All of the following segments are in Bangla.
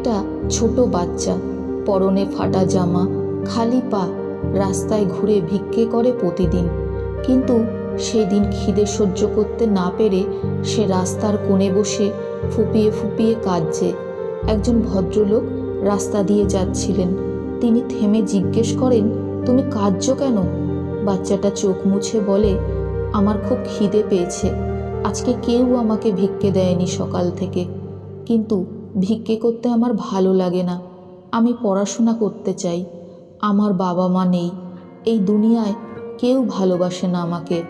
একটা ছোট বাচ্চা। পরনে ফাটা জামা, খালি পা, রাস্তায় ঘুরে ভিক্ষে করে প্রতিদিন। কিন্তু সেদিন খিদে সহ্য করতে না পেরে সে রাস্তার কোণে বসে ফুপিয়ে ফুপিয়ে কাঁদছে। একজন ভদ্রলোক রাস্তা দিয়ে যাচ্ছিলেন। তিনি থেমে জিজ্ঞেস করেন, তুমি কাঁদছো কেন? বাচ্চাটা চোখ মুছে বলে, আমার খুব খিদে পেয়েছে। আজকে কেউ আমাকে ভিক্ষে দেয়নি সকাল থেকে। কিন্তু ভিক্ষে করতে আমার ভালো লাগে না। আমি পড়াশোনা করতে চাই। আমার বাবা মা নেই। এই দুনিয়ায় কেউ ভালোবাসে না আমাকে।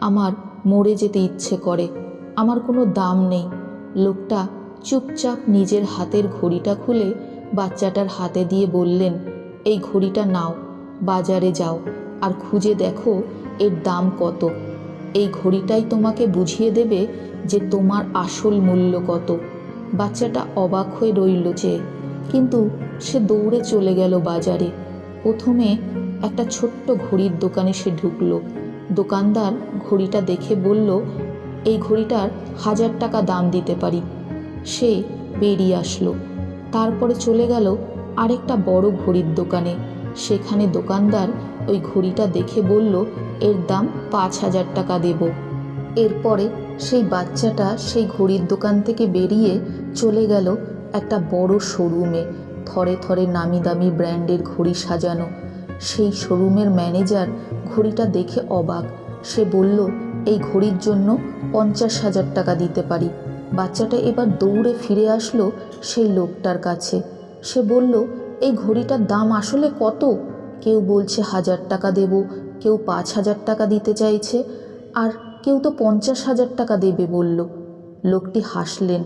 আমার মরে যেতে ইচ্ছে করে। আমার কোনো দাম নেই। লোকটা চুপচাপ নিজের হাতের ঘড়িটা খুলে বাচ্চাটার হাতে দিয়ে বললেন, এই ঘড়িটা নাও, বাজারে যাও আর খুঁজে দেখো এর দাম কত। এই ঘড়িটাই তোমাকে বুঝিয়ে দেবে যে তোমার আসল মূল্য কত। বাচ্চাটা অবাক হয়ে রইল যে, কিন্তু সে দৌড়ে চলে গেল বাজারে। প্রথমে একটা ছোট্ট ঘড়ির দোকানে সে ঢুকলো। দোকানদার ঘড়িটা দেখে বলল, এই ঘড়িটার হাজার টাকা দাম দিতে পারি। সে বেরিয়ে আসলো। তারপরে চলে গেল আরেকটা বড় ঘড়ির দোকানে। সেখানে দোকানদার ওই ঘড়িটা দেখে বলল, এর দাম পাঁচ হাজার টাকা দেব। এরপরে সেই বাচ্চাটা সেই ঘড়ির দোকান থেকে বেরিয়ে চলে গেল একটা বড় শোরুমে থরে থরে নামি দামি ব্র্যান্ডের ঘড়ি সাজানো। সেই শোরুমের ম্যানেজার ঘড়িটা দেখে অবাক। সে বলল, এই ঘড়ির জন্য পঞ্চাশ হাজার টাকা দিতে পারি। বাচ্চাটা এবার দৌড়ে ফিরে আসলো সেই লোকটার কাছে। সে বলল, এই ঘড়িটার দাম আসলে কত? কেউ বলছে, হাজার টাকা দেব। কেউ পাঁচ হাজার টাকা দিতে চাইছে। আর কেউ তো পঞ্চাশ হাজার টাকা দেবে বলল। লোকটি হাসলেন।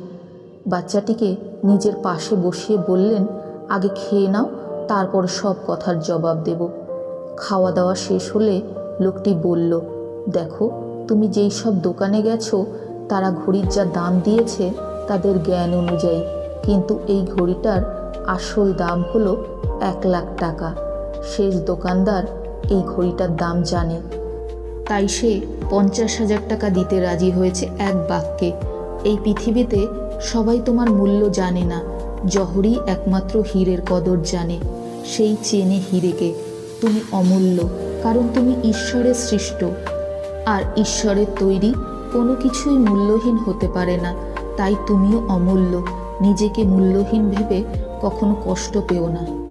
বাচ্চাটিকে নিজের পাশে বসিয়ে বললেন, আগে খেয়ে নাও, তারপর সব কথার জবাব দেব। খাওয়া দাওয়া শেষ হলে লোকটি বলল, দেখো, তুমি যেই সব দোকানে গেছো, তারা ঘড়ির যা দাম দিয়েছে, তাদের জ্ঞান অনুযায়ী। কিন্তু এই ঘড়িটার আসল দাম হলো এক লাখ টাকা। শেষ দোকানদার এই ঘড়িটার দাম জানে। তাই সে পঞ্চাশ হাজার টাকা দিতে রাজি হয়েছে এক বাক্যে। এই পৃথিবীতে সবাই তোমার মূল্য জানে না, জহরই একমাত্র হীরের কদর জানে। সেই চেনে হীরেকে। তুমি অমূল্য, কারণ তুমি ঈশ্বরের সৃষ্ট। আর ঈশ্বরের তৈরি কোনো কিছুই মূল্যহীন হতে পারে না, তাই তুমিও অমূল্য, নিজেকে মূল্যহীন ভেবে কখনো কষ্ট পেও না।